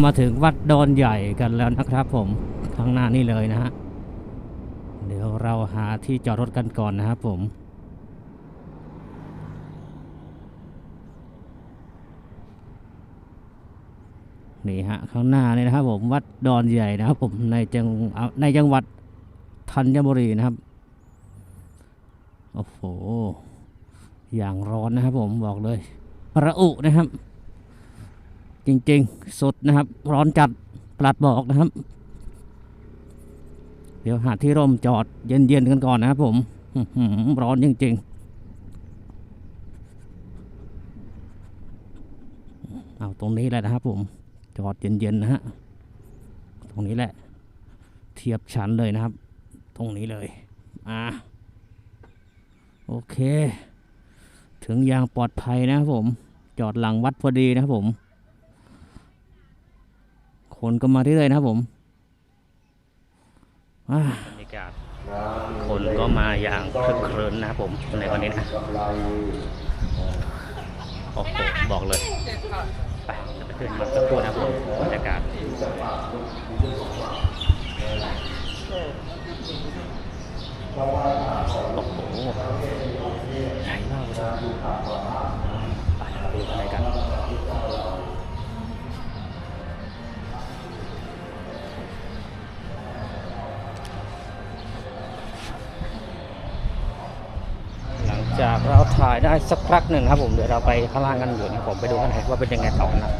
มาถึงวัดดอนใหญ่กันแล้วนะครับผมข้างหน้านี่เลยนะฮะเดี๋ยวเราหาที่จอดรถกันก่อนนะครับผมนี่ฮะข้างหน้านี่นะครับผมวัดดอนใหญ่นะครับผมในจังในจังหวัดธัญบุรีนะครับโอ้โหอย่างร้อนนะครับผมบอกเลยระอุนะครับ จริงๆสุดนะครับ ร้อนจัดปลัดบอกนะครับ เดี๋ยวหาที่ร่มจอดเย็นๆกันก่อนนะครับผมร้อนจริงๆ เอาตรงนี้แหละนะครับผมจอดเย็นๆนะฮะตรงนี้แหละ เทียบชั้นเลยนะครับ ตรงนี้เลยอ่าโอเค ถึงอย่างปลอดภัยนะครับผม จอดหลังวัดพอดีนะครับผม คนก็มาเรื่อยๆนะครับผมบรรยากาศคนก็มาอย่างคลึกครื้นนะครับผมในวันนี้นะโอ้โหบอกเลยไปจะไปขึ้นมาสักครู่นะครับผมบรรยากาศโอ้โหใหญ่มากเลย จากเราถ่ายได้สักพักหนึ่งครับผมเดี๋ยวเราไปข้างล่างกันอยู่นะผมไปดูข้างในว่าเป็นยังไงต่อนะ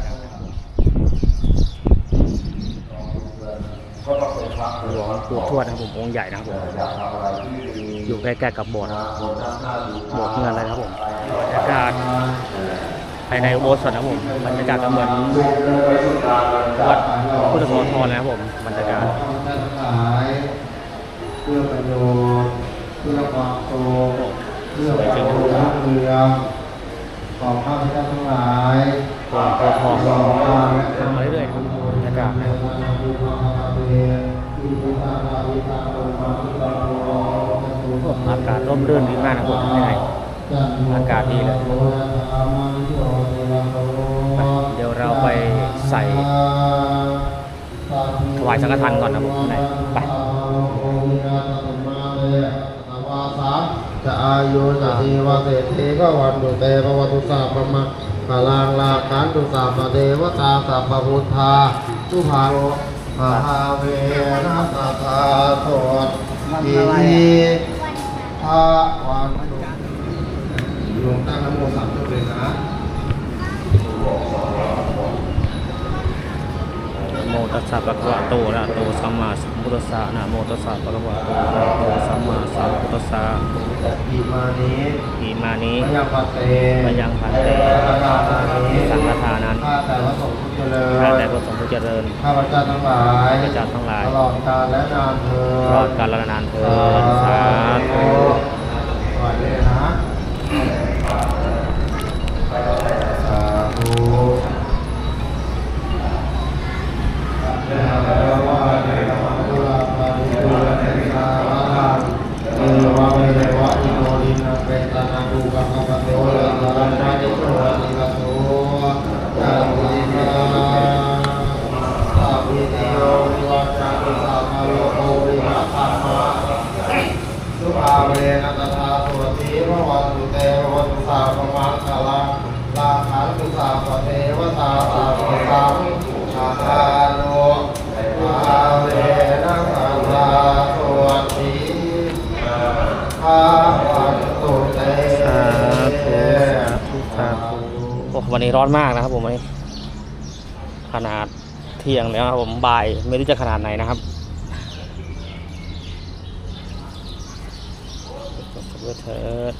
หลวงปู่ทวดนะครับผมองค์ใหญ่นะครับผมอยู่ใกล้ๆกับโบสถ์โบสถ์เงินเลยนะครับผมบรรยากาศภายในโบสถ์นะผมบรรยากาศก็เหมือนวัดพุทธโสธรนะครับผมบรรยากาศเพื่อประโยชน์เพื่อความโต เพื่อความรุ่งเรืองของข้าพเจ้าทั้งหลายหลวงปู่ทองต่อมาและทำมาเรื่อยๆครับบรรยากาศโอ้อากาศร่มรื่นดีมากนะครับผมข้างในอากาศดีเลยเดี๋ยวเราไปใส่ถวายสังฆทานก่อนนะผมข้างในไป จะอายุจะทีวะเศรษฐีก็วันดุเตปวัตุสาปมะกาลังลาคันตุสาปเทวตาสัพพุทธาตุภาโรภาเวนะสัทธาโสดอิทิภาวันตุหลวงตั้งนโมสามจบเลยนะ นะ โมตัสสะภะคะวะโตอะระหะโตสัมมาสัมพุทธัสสะนะโมตัสสะภะคะวะโตอะระหะโตสัมมาสัมพุทธัสสะอิมานิอิมานิพยังปัตเตมยังพันเตสังฆทานันข้าแต่พระสงฆ์ผู้เจริญข้าแต่พระสงฆ์ผู้เจริญข้าพเจ้าทั้งหลายข้าพเจ้าทั้งหลายตลอดกาลและนานเธอตลอดกาลและนานเทอญสาธุ นี้ร้อนมากนะครับผมนี่ขนาดเที่ยงแล้วนะครับผมบ่ายไม่รู้จะขนาดไหนนะครับเถิด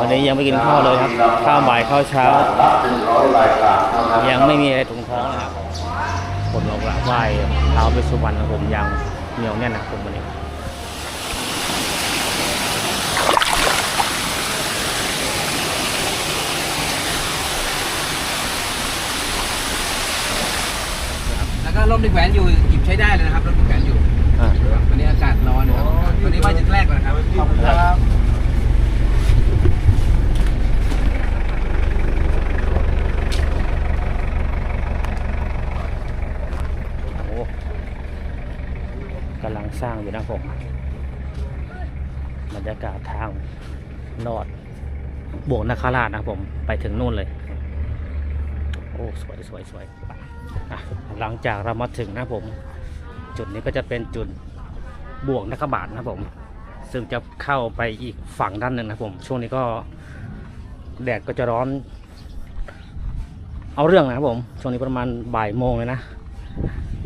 วันนี้ยังไม่กินข้าวเลยครับ ข้าวบ่ายข้าวเช้า ยังไม่มีอะไรถุงท้องนะครับคนเรากราบไหวเท้าไปสุวรรณผมยังเหนียวแน่นนะผมวันนี้ ก็ร่มในแหวนอยู่หยิบใช้ได้เลยนะครับร่มดิกแขวนอยู่อ่าวันนี้อากาศร้อนนะครับวันนี้ว่าจะแรกก่อนครับขอบคุณครับ โอ้กำลังสร้างอยู่นะผมบรรยากาศทางนอดบวกนาคาลาดนะผม ไปถึงนู่นเลย โอ้ สวยสวยสวยไป หลังจากเรามาถึงนะผม จุดนี้ก็จะเป็นจุดบวกนักบาทนะผม ซึ่งจะเข้าไปอีกฝั่งด้านหนึ่งนะผม ช่วงนี้ก็แดดก็จะร้อน เอาเรื่องนะครับผม ช่วงนี้ประมาณบ่ายโมงเลยนะ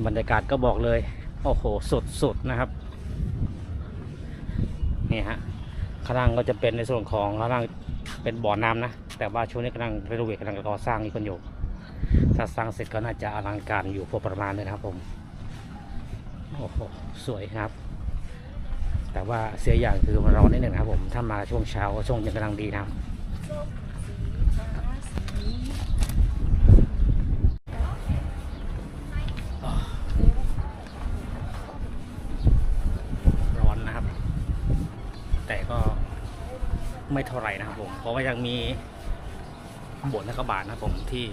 บรรยากาศก็บอกเลย โอ้โหสุดสุดนะครับ นี่ฮะข้างล่างก็จะเป็นในส่วนของข้างล่างเป็นบ่อน้ำนะ แต่ว่าช่วงนี้กำลังรีโนเวทกำลังก่อสร้างนี่กันอยู่ ถ้าสร้างเสร็จก็น่าจะอลังการอยู่พอประมาณเลยนะครับผมโอ้โหสวยครับ แต่ว่าเสียอย่างคือมันร้อนนิดหนึ่งนะครับผมถ้ามาช่วงเช้าช่วงเย็นกำลังดีนะครับร้อนนะครับ แต่ก็ไม่เท่าไหร่นะครับผมเพราะว่ายังมีบทนักบาลนะครับผมที่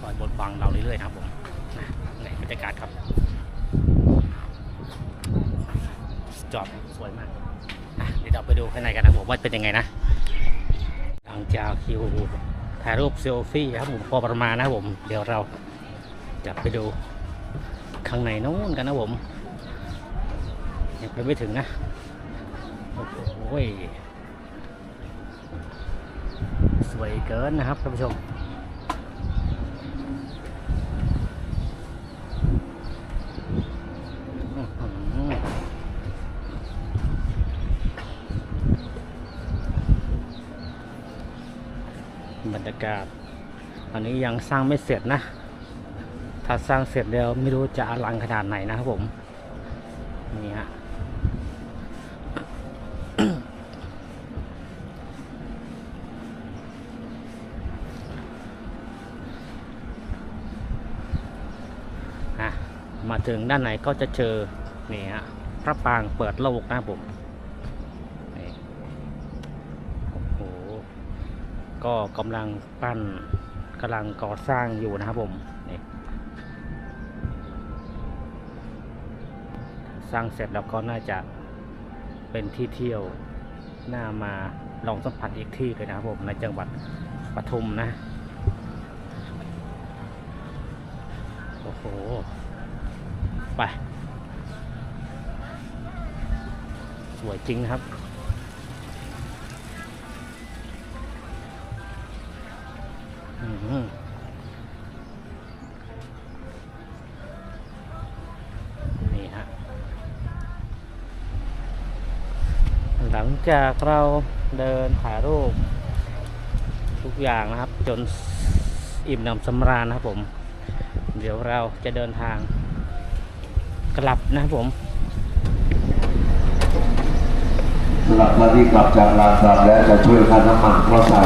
คอยบดบังเราเรื่อยๆนะครับผมนะในบรรยากาศครับจอดสวยมากอะเดี๋ยวเราไปดูข้างในกันนะผมว่าเป็นยังไงนะหลังจากคิวถ่ายรูปเซลฟี่ครับผมพอประมาณนะผม เดี๋ยวเราจะไปดูข้างในนู้นกันนะผมยังไปไม่ถึงนะโอ้โหสวยเกินนะครับท่านผู้ชม อื้อหือบรรยา กาศ อันนี้ยังสร้างไม่เสร็จนะ ถ้าสร้างเสร็จแล้วไม่รู้จะอลังขนาดไหนนะครับผม นี่ฮะมาถึงด้านไหนก็จะเจอนี่ฮะพระปรางเปิดโลกนะครับผมนี่โอ้โห ก็กำลังปั้นกำลังก่อสร้างอยู่นะครับผมนี่สร้างเสร็จแล้วก็น่าจะเป็นที่เที่ยวน่ามาลองสัมผัสอีกที่เลยนะครับผมในจังหวัดปทุมนะ โอ้โห ไป สวยจริงนะครับ นี่ฮะ หลังจากเราเดินถ่ายรูป ทุกอย่างนะครับ จนอิ่มหนำสำราญนะครับผม เดี๋ยวเราจะเดินทางกลับนะครับผมสำหรับท่านที่กลับจากลานกลับแล้วจะช่วยค่าน้ำมันเข้าใส่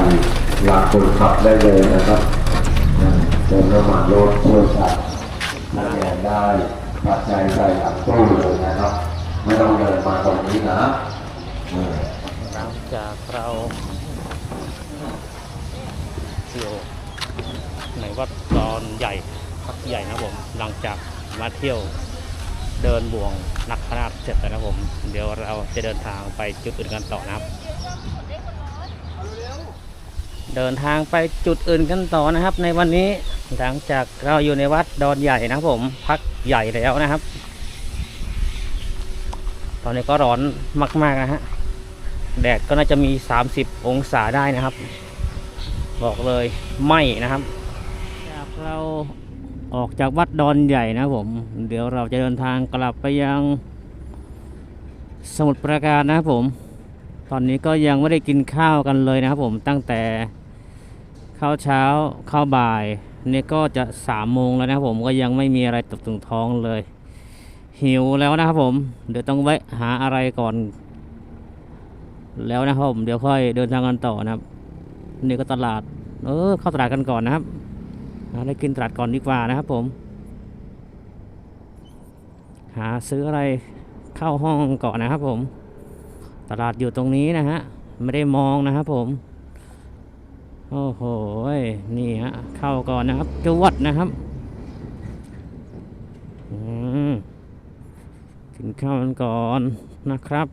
หลังคนขับได้เลยนะครับเติมน้ำมันรถช่วยใส่ถ้าแอนได้ปัจจัยใส่หลังตู้เลยนะครับ ไม่ต้องเดินมาตรงนี้นะหลังจากเราเที่ยวในวัดดอนใหญ่พักใหญ่นะผมหลังจากมาเที่ยวเดินบ่วงนักขนาดเสร็จแล้วนะผม เดี๋ยวเราจะเดินทางไปจุดอื่นกันต่อนะครับ เดินทางไปจุดอื่นกันต่อนะครับ ในวันนี้หลังจากเราอยู่ในวัดดอนใหญ่นะครับผมพักใหญ่แล้วนะครับ ตอนนี้ก็ร้อนมากๆนะฮะแดดก็น่าจะมี 30 องศาได้นะครับ บอกเลยไหมนะครับ จากเราออกจากวัดดอนใหญ่นะผม เดี๋ยวเราจะเดินทางกลับไปยังสมุทรปราการนะครับผม อนนี้ก็ยังไม่ได้กินข้าวกันเลยนะครับผมตั้งแต่ข้าวเช้าข้าวบ่ายนี่ก็จะสามโมงแล้วนะครับผมก็ยังไม่มีอะไรตกถึงท้องเลย หิวแล้วนะครับผม เดี๋ยวต้องแวะหาอะไรก่อน แล้วนะครับผมเดี๋ยวค่อยเดินทางกันต่อนะครับ นี่ก็ตลาด เออเข้าตลาดกันก่อนนะครับอะไรกินตลาดก่อนดีกว่านะครับผม หาซื้ออะไรเข้าห้องก่อนนะครับผม ตลาดอยู่ตรงนี้นะฮะ ไม่ได้มองนะครับผม โอ้โห นี่ฮะ เข้าก่อนนะครับจวดนะครับอืมกินข้าวกันก่อนนะครับ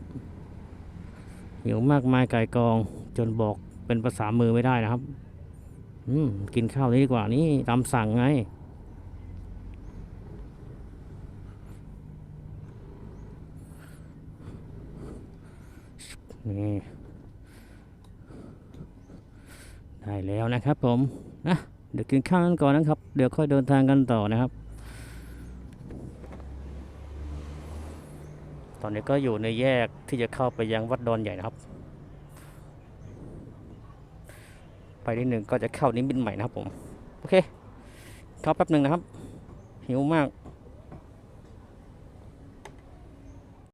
หิวมากมายไก่กองจนบอกเป็นภาษามือไม่ได้นะครับ อืม กินข้าวนี้ดีกว่านี่ตามสั่งไง นี่ได้แล้วนะครับผมนะเดี๋ยวกินข้าวกันก่อนนะครับ เดี๋ยวค่อยเดินทางกันต่อนะครับ ตอนนี้ก็อยู่ในแยกที่จะเข้าไปยังวัดดอนใหญ่นะครับ ไปนิดหนึ่งก็จะเข้านิมิตใหม่นะครับผม โอเค เข้าแป๊บหนึ่งนะครับ หิวมาก